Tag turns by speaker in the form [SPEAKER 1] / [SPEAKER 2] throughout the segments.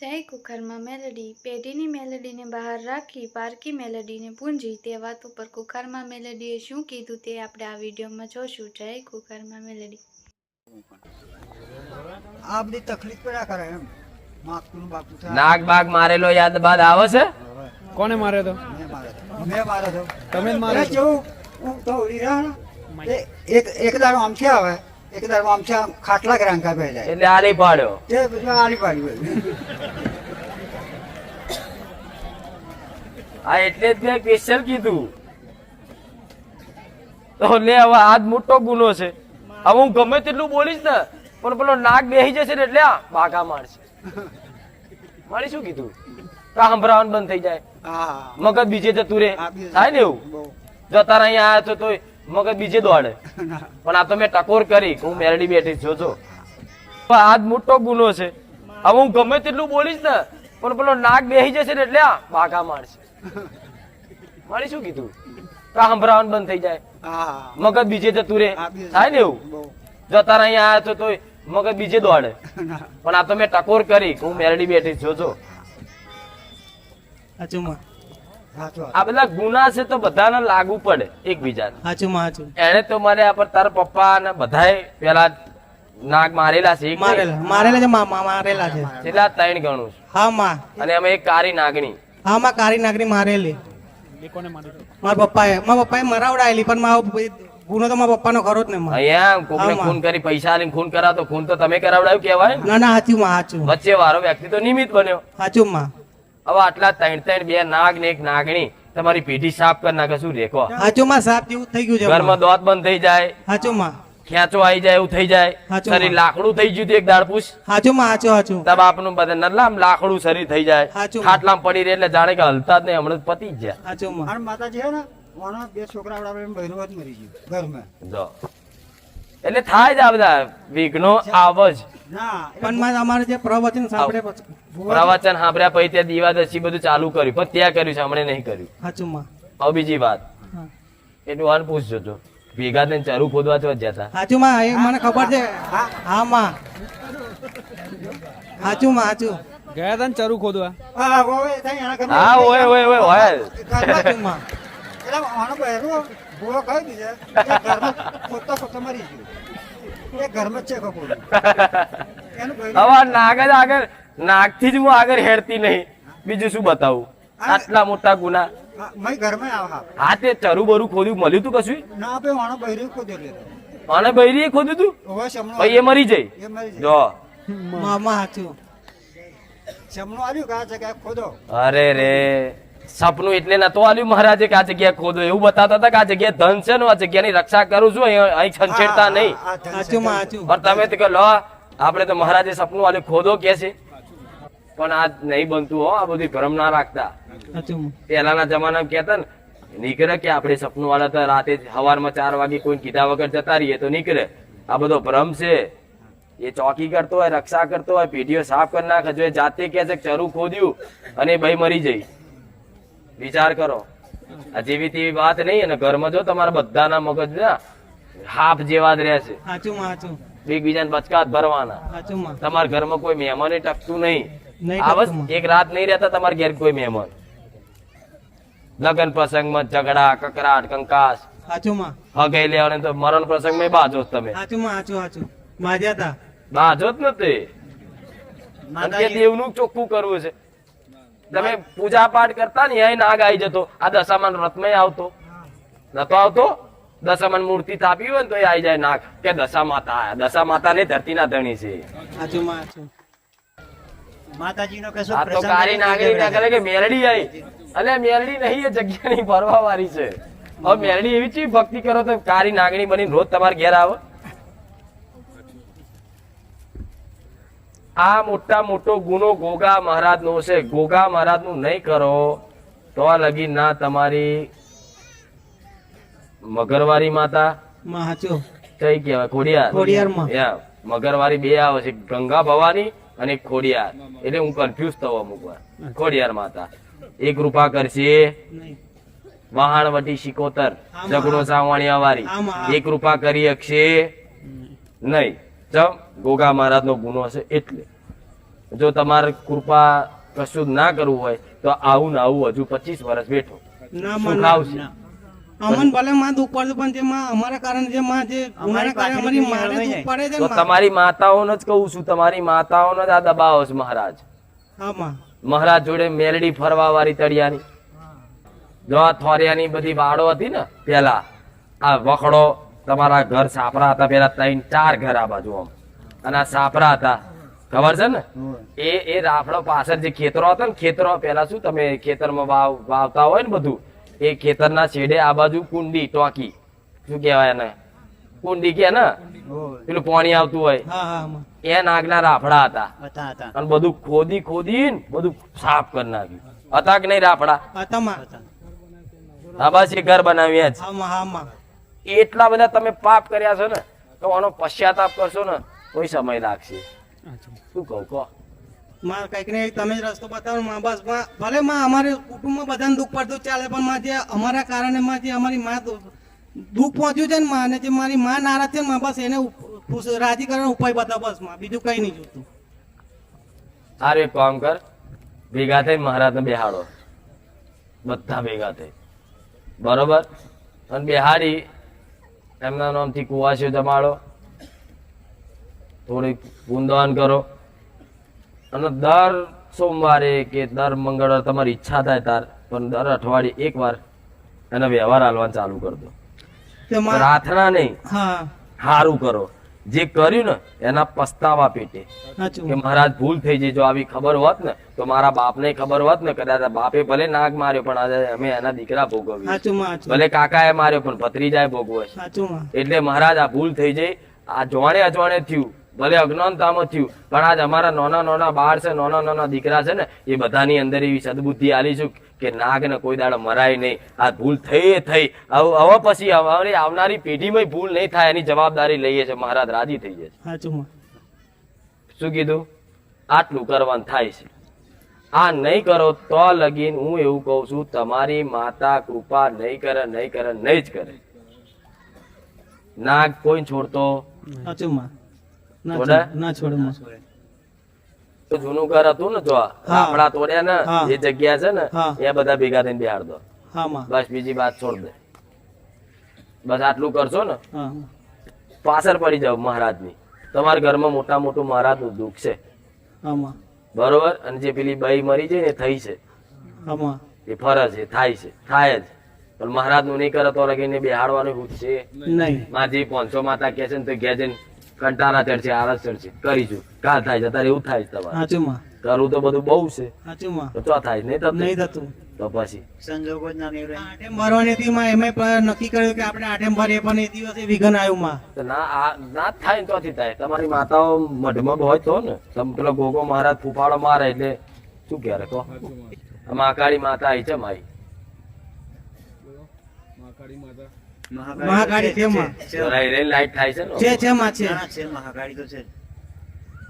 [SPEAKER 1] જય કુખરમાં મેલડી. પેઢીની મેલડીને બહાર રાખી પારકી મેલડીને પૂંજી. તે વાત ઉપર કુખારમાં મેલડીએ શું કીધું તે આપણે આ વિડીયોમાં જોશું. જય કુખારમાં મેલડી.
[SPEAKER 2] આ બધી તકલીફ પડ્યા કરે એમ.
[SPEAKER 3] નાગ બાગ મારેલો યાદ બાદ આવે છે?
[SPEAKER 4] કોને માર્યો તો?
[SPEAKER 2] મેં મારે તો.
[SPEAKER 4] તમે જ માર્યો
[SPEAKER 2] હું તો એક એક દાડો આમથી આવે. એક દાડો આમથી ખાટલા રાંકા પે જાય
[SPEAKER 3] એટલે આલી પાડ્યો.
[SPEAKER 2] તે પછી આલી પાડી
[SPEAKER 3] આ એટલે જ મેં સ્પેશિયલ કીધું. તો લે હવે આજ મોટો ગુનો છે. હવે હું ગમે તેટલું બોલીશ ને પણ પેલો નાક બેહી જશે ને એટલે આ બાકા મારશે. મારે શું કીધું? તો સંભળાવાનું બંધ થઈ જાય.
[SPEAKER 2] હા.
[SPEAKER 3] મગજ બીજે જતું રે થાય ને એવું?
[SPEAKER 2] જતા
[SPEAKER 3] જો તારા અહીંયા આવ્યા તો મગજ બીજે દોડે. પણ આ તો મેં ટકોર કરી હું મેરડી બેઠી જોજો. પણ આજ મોટો ગુનો છે. હવે હું ગમે તેટલું બોલીશ ને પણ પેલો નાક બેહી જશે ને એટલે આ બાકા મારશે. મારે શું કીધું? તો સંભળાવાનું બંધ થઈ જાય. મગજ બીજે જતું રે. થાય ને એવું? જતા અહીંયા આવ્યા છો તો મગજ બીજે દોડે. પણ આ તો મેં ટકોર કરી હું મેરડી બેઠી જોજો.
[SPEAKER 2] સાચું
[SPEAKER 3] આ બધા ગુના છે તો બધાને લાગુ પડે એકબીજાને. એને તો મારે આ પર તારા પપ્પા અને બધાએ પેલા નાક મારેલા છે
[SPEAKER 5] મારેલા મારેલા છે મારેલા છે.
[SPEAKER 3] કેટલા ત્રણ ગણું છું.
[SPEAKER 5] હા માં.
[SPEAKER 3] અને અમે એક કારી નાગણી.
[SPEAKER 5] હા માં કારી નાગણી મારેલી. મારા પપ્પાએ મારા પપ્પાએ મરાવડાયેલી પણ મારો ગુનો તો મારા પપ્પાનો ખરો જ ને
[SPEAKER 3] અહીંયા કોકને. ખૂન કરી પૈસા લઈને ખૂન કરાતો ખૂન તો તમે કરાવડાવ્યું કહેવાય ના?
[SPEAKER 5] ના સાચું માં સાચું
[SPEAKER 3] વચ્ચે વારો વ્યક્તિ તો નિમિત બન્યો.
[SPEAKER 5] સાચું માં.
[SPEAKER 3] હવે આટલા ત્રણ ત્રણ બે નાગ ને એક નાગણી તમારી પેઢી સાફ કરી નાખે શું
[SPEAKER 5] રેખો હાચોમાં સાફ જેવું થઈ ગયું છે
[SPEAKER 3] ઘરમાં દોત બંધ થઈ જાય.
[SPEAKER 5] હાચોમાં.
[SPEAKER 3] ખેંચો આવી જાય એવું થઈ જાય. શરીર લાકડું થઈ ગયું એક દાળ પૂછ
[SPEAKER 5] હાચો માં હાચું. હાચું
[SPEAKER 3] તારા બાપનું બધા નરલામ લાકડું શરીર થઈ જાય. ખાટલામ પડી રહે એટલે જાણે કે હલતા જ નહીં હમણાં જ પતી જ જાય.
[SPEAKER 5] હાચું માં
[SPEAKER 2] માતાજી હે ને ઓનો બે છોકરા મરી ગયું ઘરમાં.
[SPEAKER 3] જો. એટલે થાય જ આ બધા વિઘ્નો આવ જ
[SPEAKER 2] ના
[SPEAKER 5] પણ અમારે જે પ્રવચન સાંભળે
[SPEAKER 3] પ્રવચન સાંભળ્યા પછી ત્યાં દીવાદશી બધું ચાલુ કર્યું. પણ ત્યાં કર્યું છે હમણે નહીં કર્યું.
[SPEAKER 5] હાચું
[SPEAKER 3] હવે બીજી વાત.
[SPEAKER 5] એનું
[SPEAKER 3] હાલ વાન પૂછજો તો ભેગા થઈને ચરુ ખોદવા તો જતા.
[SPEAKER 5] હાચું માં એ મને ખબર છે. હા. માં. હાચું માં હાચું
[SPEAKER 4] ગયા હતા ને ચરુ ખોદવા?
[SPEAKER 2] હા
[SPEAKER 3] ઓય ઓય ઓય
[SPEAKER 5] ઓય
[SPEAKER 2] એટલે આનો બહેરો ભૂવો ખાઈ દીધે ઘરમાં ખોદતા ખોદતા મરી ગયું. એ ઘરમાં છે કપૂર એનું બહેરું
[SPEAKER 3] હવે આ આગળ નાગથી જ હું આગળ હેડતી નહીં. બીજું શું બતાવું? આટલા મોટા ગુના.
[SPEAKER 2] મય ઘરમાં આવ હા.
[SPEAKER 3] હા તે ચરુ બરુ ખોદ્યું. મળ્યું તું કશું?
[SPEAKER 2] ના ખોદેલો
[SPEAKER 3] અને બૈરી ખોદ્યું તું.
[SPEAKER 2] હવે
[SPEAKER 3] એ મરી જાય.
[SPEAKER 2] એ
[SPEAKER 3] જો.
[SPEAKER 2] આવ્યું કે છે ખોદો
[SPEAKER 3] અરે રે. સપનું એટલે નતો આલ્યું મહારાજે કે આ જગ્યા ખોદો. એવું બતાતા હતા કે આ જગ્યા ધન છે ને આ જગ્યાની રક્ષા કરું છું અહીં છંછેડતા નહીં. પણ તમે તો લો આપણે તો મહારાજે સપનું આલ્યું ખોદો કે છે. પણ આ નહીં બનતું હો આ બધી ભ્રમ ના રાખતા. પહેલાના જમાનામાં કહેતા ને નીકળે કે આપણે સપનું વાળા તો રાતે સવારમાં ચાર વાગે કોઈ કીધા વગર જતા રહીએ તો નીકળે. આ બધો ભ્રમ છે. એ ચોકી કરતો હોય રક્ષા કરતો હોય પેઢીઓ સાફ કરી નાખે જો એ જાતે કે છે કે ચરું ખોદ્યું અને ભાઈ મરી જઈ વિચાર કરો. આ જેવી તેવી વાત નહીં અને ઘરમાં જો તમારા બધાના મગજ હાફ જેવા જ રહેશે. એકબીજાને બચકાત ભરવાના. તમારા ઘરમાં કોઈ મહેમાન ટકતું નહીં.
[SPEAKER 5] નહીં
[SPEAKER 3] આ બસ
[SPEAKER 5] ટકતું. માં.
[SPEAKER 3] એક રાત નહીં રહેતા તમારા ઘેર કોઈ મહેમાન. લગ્ન પ્રસંગમાં ઝઘડા કકરાટ કંકાસ. હગાઈ લેવાને તો મરણ પ્રસંગમાં બાજો તમે. બાજો જ નથી દેવનું ચોખ્ખું કરવું છે. તમે પૂજા પાઠ કરતા ને અહીં નાગ આવી જતો. આ દશામાન વ્રતમાં આવતો. નતો આવતો? દશામાન મૂર્તિ થાપી હોય ને તો એ આવી જાય નાગ. કે દશા માતા દશા માતા ને ધરતીના ધણી છે.
[SPEAKER 5] હાચું માં હાચું
[SPEAKER 2] માતાજીનો કશો
[SPEAKER 3] આ તો કારી નાગરી ના
[SPEAKER 2] કરે.
[SPEAKER 3] કે મેરડી આવી અને મેરડી નહીં એ જગ્યાની ફરવા વાળી છે. હવે મેરડી એવી છે ભક્તિ કરો તો કારી નાગણી બની રોજ તમારે ઘેર આવે. આ મોટા મોટો ગુનો ગોગા મહારાજ નો છે. ગોગા મહારાજનું નહીં કરો તો લગી ના તમારી મગરવારી માતા. કઈ કહેવાય ખોડિયાર. મગરવારી બે આવે છે ગંગા ભવાની અને ખોડિયાર. એટલે હું કન્ફ્યુઝ થયો અમુક વાર. ખોડિયાર માતા. એ રૂપા કરશે. વહાણવટી શિકોતર. જગડો સાવણિયા વાળી
[SPEAKER 5] એ
[SPEAKER 3] એક રૂપા કરી શકશે નહીં. ચમ ગોગા મહારાજ નો ગુનો હશે એટલે. જો તમારે કૃપા કશું ના કરવું હોય તો આવું ને આવું હજુ પચીસ વર્ષ બેઠો.
[SPEAKER 5] ના
[SPEAKER 3] સુખ
[SPEAKER 5] મને
[SPEAKER 3] આવશે
[SPEAKER 5] અમન ભલે માં દુઃખ પડતું પણ જે માં અમારા કારણે જે માં જે ગુનાના કારણે અમારી માને દુઃખ પડે છે
[SPEAKER 3] તો તમારી માતાઓનો જ કહું છું તમારી માતાઓનો જ આ દબાવો છે મહારાજ.
[SPEAKER 5] હા માં.
[SPEAKER 3] મહારાજ જોડે મેલડી ફરવા વાળી તળિયાની. જો આ થોરિયાની બધી વાડો હતી ને પેલા આ વખડો તમારા ઘર સાપરા હતા પેલા ત્રણ ચાર ઘર આ બાજુ આમ. અને આ સાપરા હતા ખબર છે ને? એ એ રાફડો પાછળ જે ખેતરો હતા ને ખેતરો પેલા શું તમે ખેતરમાં વાવ વાવતા હોય ને બધું એ ખેતરના છેડે આ બાજુ કુંડી ટોકી. શું કહેવાય એને? કુંડી કે ને? પેલું પાણી આવતું હોય.
[SPEAKER 5] હા હા માં
[SPEAKER 3] એ નાગના રાફડા હતા. અને બધું ખોદી ખોદી બધું સાફ કરી નાખ્યું. હતા કે નહીં રાફડા? બસ એ ઘર બનાવ્યા છે એટલા બધા તમે પાપ કર્યા છો ને તો આનો પશ્ચાતાપ કરશો ને કોઈ સમય લાગશે. શું કહું કહો.
[SPEAKER 5] માં કંઈક ને તમે જ રસ્તો બતાવો માં બસમાં ભલે માં અમારે કુટુંબમાં બધાને દુઃખ પડતું ચાલે પણ માં જે અમારા કારણે માં જે અમારી માં દુઃખ પહોંચ્યું છે ને માં અને જે મારી માં નારાજ છે ને માં બસ એને ખુશ- રાજી કરવાનો ઉપાય બતાવો બસમાં બીજું કઈ નહીં જોતું.
[SPEAKER 3] સારું એક કામ કર ભેગા થઈ મહારાજને બેહાડો. બધા ભેગા થઈ. બરોબર? અને બેહાડી એમના નામથી કુવાસીઓ જમાડો. થોડીક ગુંદાન કરો. અને દર સોમવારે કે દર મંગળવારે તમારી ઈચ્છા થાય તાર પણ દર અઠવાડિયે એક વાર એનો વ્યવહાર હાલવાનું ચાલુ કરી દો. પ્રાર્થના નહીં. સારું કરો. જે કર્યું ને એના પસ્તાવા પેટે. કે મહારાજ ભૂલ થઈ જાય જો આવી ખબર હોત ને તો મારા બાપને ખબર હોત ને કદાચ બાપે ભલે નાગ માર્યો પણ આજે અમે એના દીકરા ભોગવ્યું
[SPEAKER 5] ભલે કાકા
[SPEAKER 3] એ કાકાએ માર્યો પણ ભત્રીજાએ ભોગવે છે એટલે મહારાજ આ ભૂલ થઈ જાય આ જોણે અજવાણે થયું. ભલે અજ્ઞાનતામાં થયું. પણ આજ અમારા નાના નાના બાળ છે નાના નાના દીકરા છે ને એ બધાની અંદર એવી સદબુદ્ધિ આલી છું કે નાગ ને કોઈ દાડો મરાય નહીં. આ ભૂલ થઈ થઈ. હવે પછી અમારી આવનારી પેઢીમાં ભૂલ નહીં થાય એની જવાબદારી લઈએ છે મહારાજ રાજી થઈ જશે શું કીધું? આટલું કરવાનું થાય છે. આ નહીં કરો તો લગીન હું એવું કહું છું તમારી માતા કૃપા નહીં કરે નહીં કરે નહીં જ કરે. નાગ કોઈ છોડતો?
[SPEAKER 5] માં ના
[SPEAKER 3] છોડે?
[SPEAKER 5] ના? છોડે
[SPEAKER 3] તો જૂનું ઘર હતું ને જો આપડા તોડ્યા ને જે જગ્યા છે ને. એ બધા ભેગા થઈને બિહાર દો બસ બીજી વાત છોડ દે. બસ આટલું કરશો ને પાછળ પડી જાવ મહારાજની. તમારા ઘરમાં મોટા મોટું મહારાજનું દુઃખ છે. બરોબર? અને જે પેલી બાઈ મરી જાય ને થઈ છે. એ ફરજ છે થાય છે થાય જ. પણ મહારાજનું નહીં કરે તો લગીને બિહાડવાનું છે?
[SPEAKER 5] નહીં.
[SPEAKER 3] માજી પાંચસો માતા કે છે ને તો જઈને કંટાળા ચડશે આળસ ચડશે. કરીશું કા થાય છે? તારે એવું થાય છે તમારે.
[SPEAKER 5] સાચું માં.
[SPEAKER 3] કરવું તો બધું બહુ છે.
[SPEAKER 5] સાચું
[SPEAKER 3] તો ચો થાય? નહીં થતું?
[SPEAKER 5] નહીં થતું.
[SPEAKER 3] તો પછી?
[SPEAKER 5] આઠેમ ભરવાની હતી માં એમે પણ નક્કી કર્યું કે આપણે આઠે મરે પણ એ દિવસે વિઘન આવ્યું માં.
[SPEAKER 3] ના આ ના થાય તો થી થાય. તમારી માતાઓ મઢમગ હોય તો ને. તમે પેલો ગોગો મહારાજ ફૂફાડો મારે એટલે શું ક્યારે તો? આ મહાકાળી માતા આવી છે મારી.
[SPEAKER 5] મહાકાળી છે માં
[SPEAKER 3] રહી રહી લાઈટ થાય છે
[SPEAKER 5] છે છે. માં છે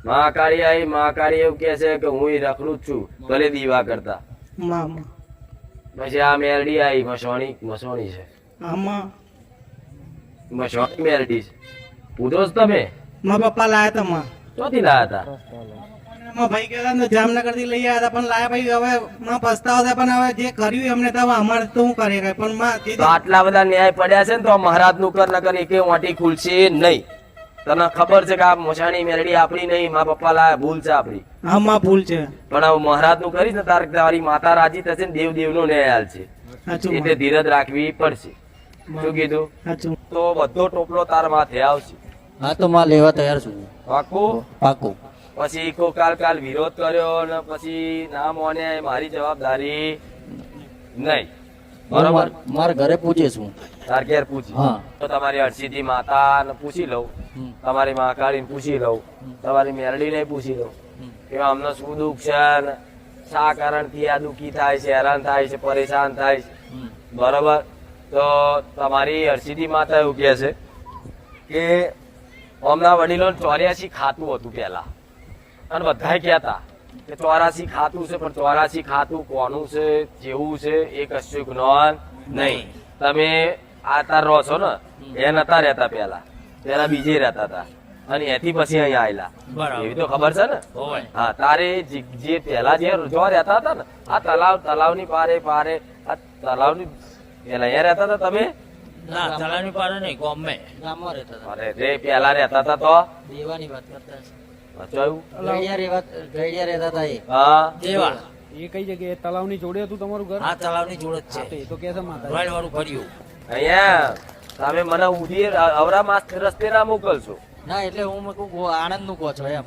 [SPEAKER 3] મહાકાળી આવી મહાકાળી એવું કે છે કે હું ઈ રખડું જ છું ભલે દીવા કરતા. પછી આ મેરડી આવી મસોણી મસોણી છે.
[SPEAKER 5] આમાં.
[SPEAKER 3] મસોણી મેરડી છે. પૂછો તમે?
[SPEAKER 5] મા પપ્પા લાયા તા માં
[SPEAKER 3] ચોથી લાયા હતા
[SPEAKER 5] ભાઈ કહેતા ને જામનગરથી લઈ આવ્યા પણ લાયા ભાઈ હવે માં પસ્તાવો થાય પણ હવે જે કર્યું એમને તો અમારે તો શું કરીએ કાંઈ? પણ માં
[SPEAKER 3] આટલા બધા ન્યાય પડ્યા છે ને તો મહારાજનું કર નકર એકે વાટી ખુલશે નહીં. તને ખબર છે કે આ મસાણી મેરડી આપણી નહીં મા પપ્પા લાય ભૂલ છે આપણી.
[SPEAKER 5] હા માં ભૂલ છે.
[SPEAKER 3] પણ હવે મહારાજનું કરીશ ને તારે તારી માતા રાજી થશે ને દેવ દેવ નો ન્યાય હાલ છે. એટલે ધીરજ રાખવી પડશે. શું કીધું? તો બધો ટોપલો તાર માથે આવશે.
[SPEAKER 6] હા તો માં લેવા તૈયાર છું.
[SPEAKER 3] પાકું?
[SPEAKER 6] પાકું.
[SPEAKER 3] પછી કોકાલ કાલ કાલ વિરોધ કર્યો ને પછી ના મોને મારી જવાબદારી નહીં. બરોબર?
[SPEAKER 6] મારા ઘરે પૂછે છું.
[SPEAKER 3] તાર ઘેર પૂછી.
[SPEAKER 6] હા.
[SPEAKER 3] તો તમારી હરસીદી માતા પૂછી લઉં. તમારી મહાકાળી પૂછી લઉં. તમારી મેરડી ને પૂછી લઉં. કે અમને શું દુઃખ છે શા શા કારણથી આ દુઃખી થાય છે હેરાન થાય છે પરેશાન થાય છે? બરોબર? તો તમારી હરસીદી માતા એવું કહે છે કે અમના વડીલો ચોર્યાસી ખાતું હતું પહેલા. અને બધા કહેતા કે ચોરાસી ખાતું છે પણ ચોરાસી ખાતું કોનું છે જેવું છે એ કશું જ્ઞાન નહીં. તમે આ તાર રહો છો ને એ નતા રહેતા પેલા પેલા બીજે રહેતા હતા. અને એથી પછી અહીંયા આયેલા. એવી તો ખબર છે ને? હા તારે જે પેલા પહેલા જે જો રહેતા હતા ને આ તલાવ તલાવની પારે પારે આ તલાવની પેલા અહીંયા રહેતા હતા તમે?
[SPEAKER 7] ના તલાવની પારે નહીં ગોમે
[SPEAKER 6] ગામમાં રહેતા હતા.
[SPEAKER 3] અરે રે પેલા રહેતા હતા તો?
[SPEAKER 6] દેવાની વાત કરતા એ.
[SPEAKER 3] હા.
[SPEAKER 7] દેવા.
[SPEAKER 4] એ કઈ જગ્યાએ? તલાવની જોડે હતું તમારું ઘર?
[SPEAKER 7] આ તલાવની જોડે જ છે.
[SPEAKER 4] તો કે છે માતા
[SPEAKER 7] રોયલ વાળું ફર્યું.
[SPEAKER 3] અહીંયા તમે મને ઉધી અવરા માસ રસ્તે ના મોકલશો.
[SPEAKER 6] ના એટલે હું મેં આનંદનું કહો છો એમ.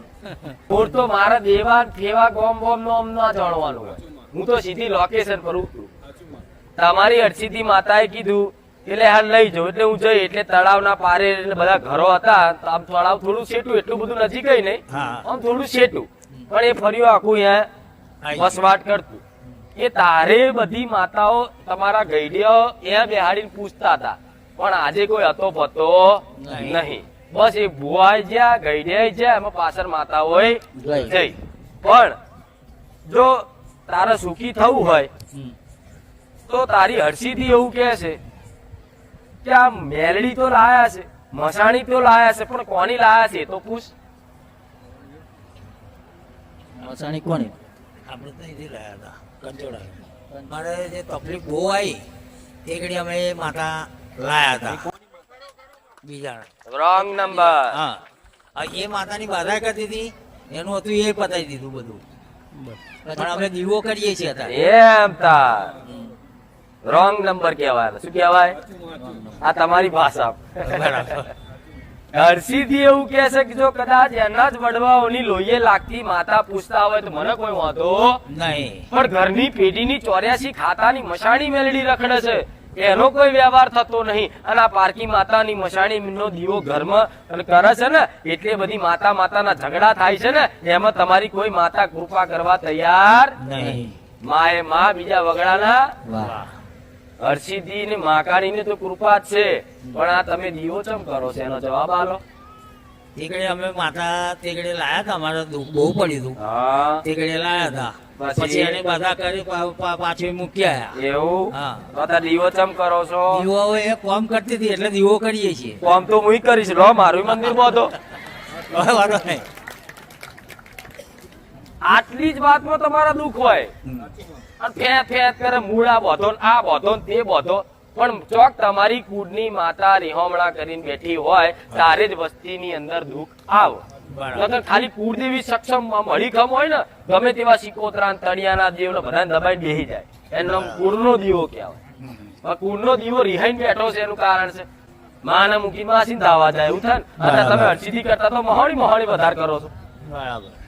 [SPEAKER 3] મૂળ તો મારા દેવા ફેવા ગોમ બોમ નો અમ ના જાણવાનું હોય. હું તો સીધી લોકેશન પર ઉતરું. તમારી અડસીથી માતાએ કીધું એટલે હાલ લઈ જવું એટલે હું જઈ એટલે તળાવના પારે બધા ઘરો હતા આમ તળાવ થોડું શેટું એટલું બધું નજીક નહીં. આમ થોડું શેટું પણ એ ફર્યું આખું અહીંયા વસવાટ કરતું. એ તારે બધી માતાઓ તમારા ગઈડિયાઓ અહીંયા બેહાડીને પૂછતા હતા. પણ આજે કોઈ હતો પતો
[SPEAKER 7] નહીં.
[SPEAKER 3] બસ એ ભુવાય જ્યાં ગઈડિયા જ્યાં એમાં પાછળ માતાઓએ. જઈ. પણ જો તારે સુખી થવું હોય તો તારી હર્ષીથી એવું કહે છે. કે આ મેલડી તો લાયા છે મસાણી તો લાયા છે પણ કોની લાયા છે તો પૂછ.
[SPEAKER 6] મસાણી કોની?
[SPEAKER 7] આપણે તો અહીંથી લાયા હતા કંચોડા. મારે જે તકલીફ બહુ આવી તે ઘડી અમે માતા લાયા હતા. બીજા.
[SPEAKER 3] રોંગ નંબર
[SPEAKER 7] હા. એ માતાની બાધા કરતી હતી એનું હતું એ પતાવી દીધું બધું. પણ અમે દીવો કરીએ છીએ અત્યારે.
[SPEAKER 3] એમ તાર. રોંગ નંબર કહેવાય. શું કહેવાય? આ તમારી ભાષા.
[SPEAKER 7] બરાબર
[SPEAKER 3] હર્ષીથી એવું કહે છે કે જો કદાચ એના જ વડવાઓની લોહીએ લાગતી માતા પૂછતા હોય તો મને કોઈ વાંધો
[SPEAKER 7] નહીં.
[SPEAKER 3] પણ ઘરની પેઢીની ચોર્યાસી ખાતાની મશાણી મેલડી રખડે છે. એનો કોઈ વ્યવહાર થતો નહીં. અને આ પારકી માતાની મશાણી નો દીવો ઘરમાં કરે છે ને એટલે બધી માતા માતાના ઝઘડા થાય છે ને એમાં તમારી કોઈ માતા કૃપા કરવા તૈયાર
[SPEAKER 7] નહીં.
[SPEAKER 3] માએ માં બીજા વગડાના
[SPEAKER 6] વાહ.
[SPEAKER 3] હર્ષિદી ને માકાણી ને તો કૃપા જ છે. પણ આ તમે દીવો ચમ કરો છો? એનો જવાબ આલો.
[SPEAKER 7] તીકડે અમે માતા તીકડે લાયા હતા અમારે બહુ પડ્યું હતું. તીકડે લાયા હતા.
[SPEAKER 3] પછી?
[SPEAKER 7] એને બધા કરી પાછી પા- પાછું મૂકી આયા.
[SPEAKER 3] એવું?
[SPEAKER 7] હા.
[SPEAKER 3] દીવો ચમ કરો છો?
[SPEAKER 7] દીવો એ કોમ કરતી હતી એટલે દીવો કરીએ છીએ.
[SPEAKER 3] કોમ તો હું કરીશ. લો મારું મંદિર બોધો.
[SPEAKER 7] તો વાંધો નહીં.
[SPEAKER 3] આટલી જ વાતમાં તમારા દુઃખ હોય. ફેંત ફેંત કરે મૂળા બોધો આ બોધો તે બોધો. પણ ચોક તમારી કુડની માતા રેહોમણા કરીને બેઠી હોય તારે જ વસ્તીની અંદર દુઃખ આવ. ખાલી કુળદેવી સક્ષમ હળીખમ હોય ને ગમે તેવા સિકોતરા તળિયાના દેવ બધા દબાઈ બેહી જાય. એનો કુળનો દીવો કહેવાય. હવે કુળનો દીવો રિહાઈ બેઠો છે એનું કારણ છે. માના મૂકી માસી ધાવા જાય એવું થાય તમે હરસિદ્ધિ કરતા તો મહાણી મહોણી વધારે કરો છો.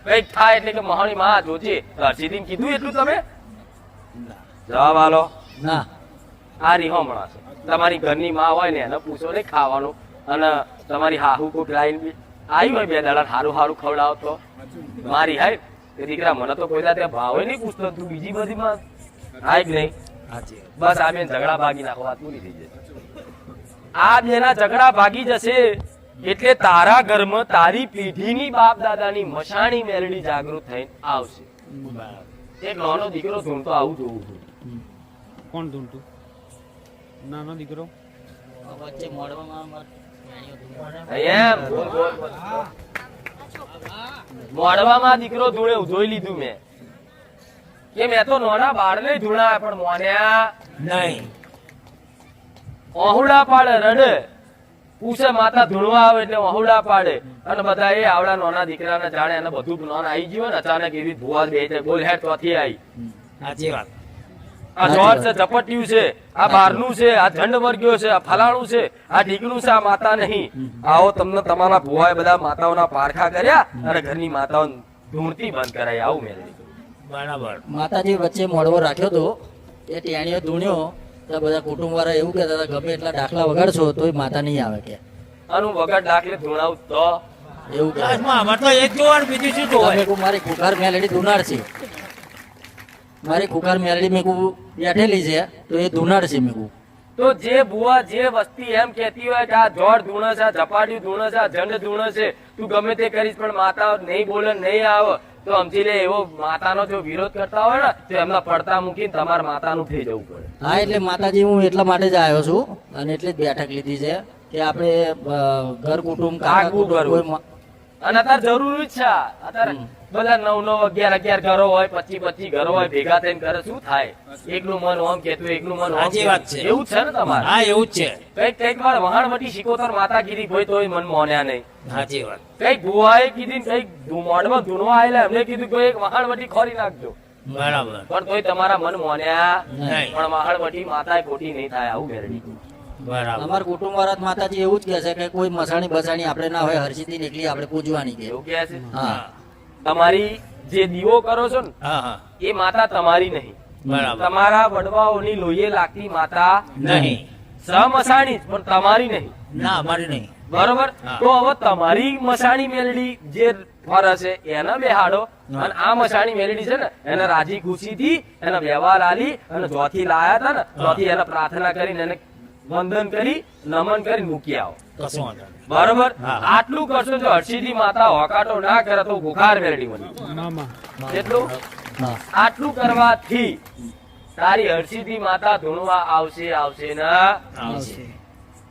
[SPEAKER 3] કંઈક થાય એટલે કે મહોણી માં જોજે. હરસિદ્ધિ હરસીદી કીધું એટલું તમે? જવાબ આલો.
[SPEAKER 6] ના
[SPEAKER 3] આ રીહોમણા છે. તમારી ઘરની માં હોય ને એને પૂછો ને ખાવાનું. અને તમારી હાહુ કોક લાઈન બી. આવી હોય બે દાડા સારું સારું ખવડાવો તો મારી હાય તે દીકરા મને તો કોઈ દાડે ભાવે નહીં પૂછતો. તું બીજી બધી માં? હાય જ નહીં? બસ આ બેન ઝઘડા ભાગી નાખો વાત પૂરી થઈ જશે આ બેના ઝઘડા ભાગી જશે એટલે તારા ઘરમાં તારી પેઢીની બાપ દાદાની મશાણી મેલડી જાગૃત થઈને આવશે. એક નાનો દીકરો ધૂણતો આવું જોવું છું.
[SPEAKER 4] કોણ ધૂંટું નાનો દીકરો.
[SPEAKER 6] વચ્ચે મોડવામાં
[SPEAKER 3] દીકરો ધૂળે જોઈ લીધું મેં. કે મેં તો નાના બાળને ધૂળા પણ મોન્યા
[SPEAKER 7] નહીં.
[SPEAKER 3] ઓહુડા પાડે રડે. પૂછે માતા ધૂણવા આવે એટલે ઓહુડા પાડે. અને બધા એ આવડા નાના દીકરાને જાણે એને બધું જ્ઞાન આવી ગયું ને અચાનક એવી ભૂવા બે છે બોલ હેઠ ચોથી આવી
[SPEAKER 7] સાચી વાત.
[SPEAKER 3] આ જોર છે ઝપટ્યું છે આ બહારનું છે આ ઝંડ વર્ગ્યો છે આ ફલાણું છે આ ઢીકણું છે આ માતા નહીં. આવો તમને તમારા ભુવાએ બધા માતાઓના પારખા કર્યા અને ઘરની માતાઓ ધૂણતી બંધ કરાઈ. આવું મેળવી
[SPEAKER 7] બરાબર.
[SPEAKER 6] માતાજી વચ્ચે મોડવો રાખ્યો તો એ ટેણીઓ ધૂણ્યો તો બધા કુટુંબ વાળા એવું કહેતા હતા ગમે એટલા દાખલા વગાડશો તોય માતા નહીં આવે કે.
[SPEAKER 3] આનું વગર દાખલે ધૂણાવું તો.
[SPEAKER 6] એવું
[SPEAKER 7] અમારે તો એ જ જોવાનું બીજું શું
[SPEAKER 6] મારી ખુખાર મેલડી ધુનાર છે મારી ખુખાર મેલડી મેકુ બેઠેલી છે તો એ ધુનાડ છે મેકુ
[SPEAKER 3] તો જે બુઆ જે વસ્તી એમ કહેતી હોય કે આ જોર ધૂણે છે ઝપાટિયું છે જંડ ઝંડ છે તું ગમે તે કરીશ પણ માતા નહીં બોલે નહીં આવે તો સમજી લે એવો માતાનો જો વિરોધ કરતા હોય ને તો એમના પડતા મૂકીને તમારા માતાનું થઈ જવું પડે.
[SPEAKER 6] હા એટલે માતાજી હું એટલા માટે જ આવ્યો છું અને એટલે જ બેઠક લીધી છે કે આપણે ઘર કુટુંબ કાકા કુટુંબ
[SPEAKER 3] અને અત્યારે જરૂરી છે. અત્યારે બધા નવ નવ અગિયાર અગિયાર ઘરો હોય પચી પચી ઘરો હોય ભેગા થઈને ઘરે શું થાય? એકનું મન ઓમ કેતું એકનું મન ઓમ
[SPEAKER 7] વાત છે.
[SPEAKER 3] એવું છે ને તમારે?
[SPEAKER 7] હા એવું જ છે.
[SPEAKER 3] કંઈક કંઈક વાર વહાણવટી શિકોતર માતાગીરી હોય તોય મન મોન્યા નહીં.
[SPEAKER 7] સાચી વાત.
[SPEAKER 3] કંઈક ભુવાએ કીધી કંઈક મોઢમાં ધૂણવા આયેલા એમને કીધું કે એક વહાણવટી ખોરી નાખજો.
[SPEAKER 7] બરાબર.
[SPEAKER 3] પણ તોય તમારા મન મોન્યા
[SPEAKER 7] નહીં.
[SPEAKER 3] પણ વહાણવટી માતા ખોટી નહીં થાય આવું
[SPEAKER 7] બરાબર
[SPEAKER 6] અમારા કુટુંબ વાળા માતાજી એવું જ કે છે કે કોઈ મસાણી બસાણી આપણે ના હોય હરસિદ્ધિ નીકળી આપણે પૂજવાની કે.
[SPEAKER 3] એવું કહે છે?
[SPEAKER 6] હા.
[SPEAKER 3] તમારી જે દીવો કરો છો ને
[SPEAKER 7] હા હા.
[SPEAKER 3] એ માતા તમારી નહીં. તમારા વડવાઓની લોહીએ લાગતી માતા
[SPEAKER 7] નહીં.
[SPEAKER 3] સમસાણી પણ તમારી નહીં.
[SPEAKER 7] ના અમારી નહીં.
[SPEAKER 3] બરોબર? તો હવે તમારી મસાણી મેલડી જે ફર છે એને બેહાડો. અને આ મસાણી મેલડી છે ને એને રાજી ખુશી થી એને વ્યવહાર આલી અને જોથી લાયા હતા ને જોથી એને પ્રાર્થના કરીને એને વંદન કરી નમન કરી મૂકી આવો. બરોબર? આટલું કરશો જો હર્ષિદી માતા હોકાટો ના કરે તો બુખાર વેરડી બની એટલું આટલું કરવાથી તારી હર્ષિદી માતા ધૂણવા આવશે આવશે ના?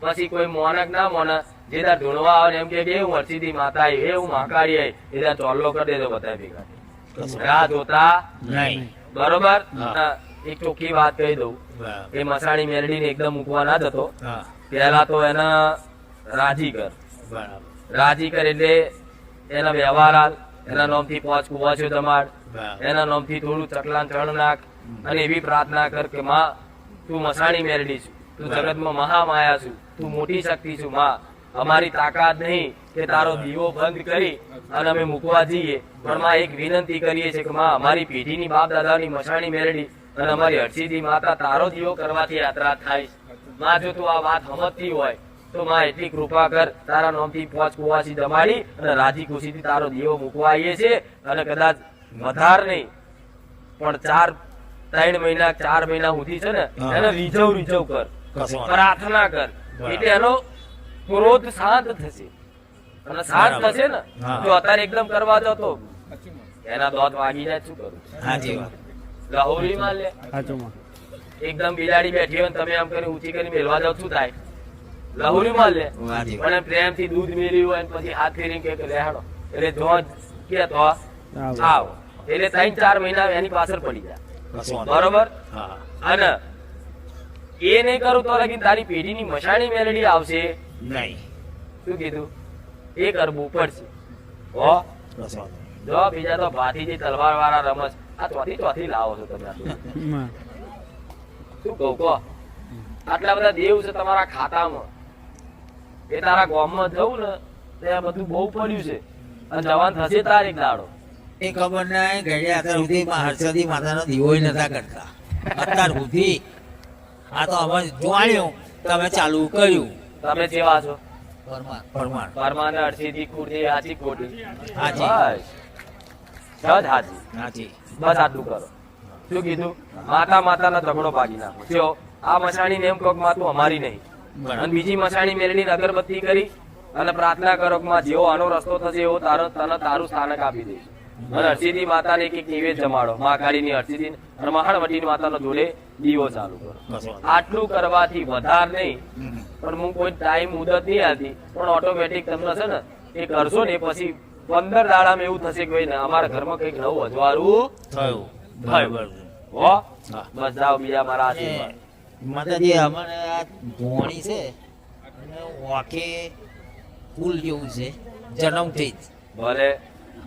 [SPEAKER 3] પછી કોઈ મોનક ના મોનક જે તાર ધૂણવા આવે એમ કે કે હું હર્ષિદી માતા એ હું મહાકાળી આવી. એ તાર ચોલ્લો કરી દેજો બધા ભેગા રાહ જોતા
[SPEAKER 7] નહીં.
[SPEAKER 3] બરોબર? એક ચોખ્ખી વાત કહી દઉં. એ મસાણી મેલડી ને એકદમ મૂકવા ના જતો. પેલા તો એના રાજી કર રાજી કર એટલે એના વ્યવહાર હાલ એના નામથી પાંચ કુવા છે તમાર
[SPEAKER 7] બરાબર.
[SPEAKER 3] એના નામથી થોડું ચકલાન ચણ નાખ અને એવી પ્રાર્થના કર કે માં તું મસાણી મેરડી છું. તું જગતમાં મહામાયા છું. તું મોટી શક્તિ છું માં. અમારી તાકાત નહીં કે તારો દીવો બંધ કરી અને અમે મૂકવા જઈએ. પણ માં એક વિનંતી કરીએ છીએ કે માં અમારી પેઢીની બાપ દાદાની મસાણી મેરડી અને અમારી હર્ષિદી માતા તારો દીવો કરવાથી યાત્રા થાયમાં જો તું આ વાત સમજતી હોય તો માં એટલી કૃપા કર તારા નોમથી પોચ કુવાસી જમાડી અને રાજી ખુશીથી તારો દીવો મૂકવા આવીએ છે અને કદાચ વધાર નહીં પણ ચાર ત્રણ મહિના ચાર મહિના સુધી છે ને એને રીઝવ રીઝવ કર. પ્રાર્થના કર. એટલે એનો ક્રોધ શાંત થશે. અને શાંત થશે ને
[SPEAKER 7] તો
[SPEAKER 3] જો અત્યારે એકદમ કરવા જતો એના દોત વાગી જાય શું કરું?
[SPEAKER 7] સાચી વાત.
[SPEAKER 3] લહોરી માં લે
[SPEAKER 4] સાચું માં.
[SPEAKER 3] એકદમ બિલાડી બેઠી હોય તમે આમ કરી ઊંચી કરી મેલવા જાવ શું થાય? લહોરી માં લે પણ પ્રેમથી દૂધ મેલ્યું હોય પછી હાથ ફેરી કે લેહાડો એટલે જો કે તો
[SPEAKER 4] આવ.
[SPEAKER 3] એટલે ત્રણ ચાર મહિના એની પાછળ પડી જાય. બરોબર? અને એ નહીં કરું તો લગીન તારી પેઢીની મશાણી મેલડી આવશે.
[SPEAKER 7] નહીં.
[SPEAKER 3] શું કીધું? એ કરવું પડશે હો. જો બીજા તો ભાતીજી તલવાર વાળા રમસ આ ચોથી ચોથી લાવો છો તમે આ તો.
[SPEAKER 4] માં
[SPEAKER 3] શું કહું કહો. આટલા બધા દેવ છે તમારા ખાતામાં. એ તારા ગામમાં જવું ને ત્યાં બધું બહુ પડ્યું છે. અને જવાન થશે તાર એક દાડો.
[SPEAKER 7] એ ખબર ના ઘડિયા અત્યાર સુધી માં હર્ષદી માતાનો દીવો નતા કરતા. અત્યાર સુધી. આ તો અમે જોવાણ્યું તમે ચાલુ કર્યું.
[SPEAKER 3] તમે જેવા છો?
[SPEAKER 6] પરમાર.
[SPEAKER 7] પરમાર
[SPEAKER 3] પરમાર હર્ષદી કુર્દી હાચી ખોટી.
[SPEAKER 7] હાચી.
[SPEAKER 3] બસ. હાજી હાજી
[SPEAKER 7] સાચી
[SPEAKER 3] બસ આટલું કરો. શું કીધું? માતા માતાનો ઝઘડો ભાગી નાખો. જો આ મસાણી નેમ કોક માતું અમારી નહીં. અને બીજી મસાણી મેળવીને અગરબત્તી કરી અને પ્રાર્થના કરો કે માં જેવો આનો રસ્તો થશે એવો તારો તને તારું સ્થાનક આપી દઈશ. અને હરસિદ્ધિ માતાને એક એક નિવેદ જમાડો. મા કાળીની હરસિદ્ધિ અને મહાણવટીની માતાનો જોડે દીવો ચાલુ કરો. આટલું કરવાથી વધાર નહીં.
[SPEAKER 7] નહીં.
[SPEAKER 3] પણ હું કોઈ ટાઈમ મુદત નહીં આવતી પણ ઓટોમેટિક તમને છે ને એ કરશો ને પછી પંદર દાડામાં એવું થશે કે ભાઈ અમારા ઘરમાં કંઈક નવું અજવાળું
[SPEAKER 7] થયું. બરાબર.
[SPEAKER 3] હો? બસ જાઓ બીજા મારા આશીર્વાદ.
[SPEAKER 7] માતાજી અમારે આ ધોણી છે અને વાકે પુલ જેવું છે જન્મથી જ.
[SPEAKER 3] ભલે.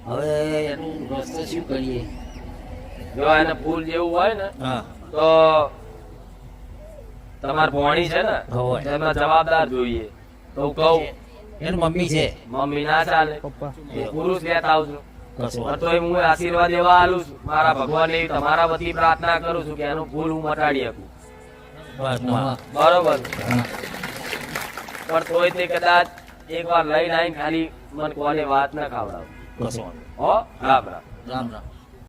[SPEAKER 7] હવે એનું
[SPEAKER 6] રસ્તો શું કરીએ?
[SPEAKER 3] જો એને ફૂલ જેવું હોય ને તો તમાર ભોણી છે ને એમના જવાબદાર જોઈએ. તો કહું
[SPEAKER 7] એની મમ્મી છે.
[SPEAKER 3] મમ્મી ના ચાલે.
[SPEAKER 4] પપ્પા.
[SPEAKER 3] પુરુષ લેતા આવજો. તોય હું આશીર્વાદ એવા આલું છું. મારા ભગવાન તમારા વતી પ્રાર્થના કરું છું કે એનું ભૂલ હું મટાડી શકું. બરોબર. પણ તોય તે કદાચ એક વાર લઈને આવીને ખાલી મને કોને વાત ના ખાવડાવ. હો? રામ રામ.
[SPEAKER 6] રામ રામ.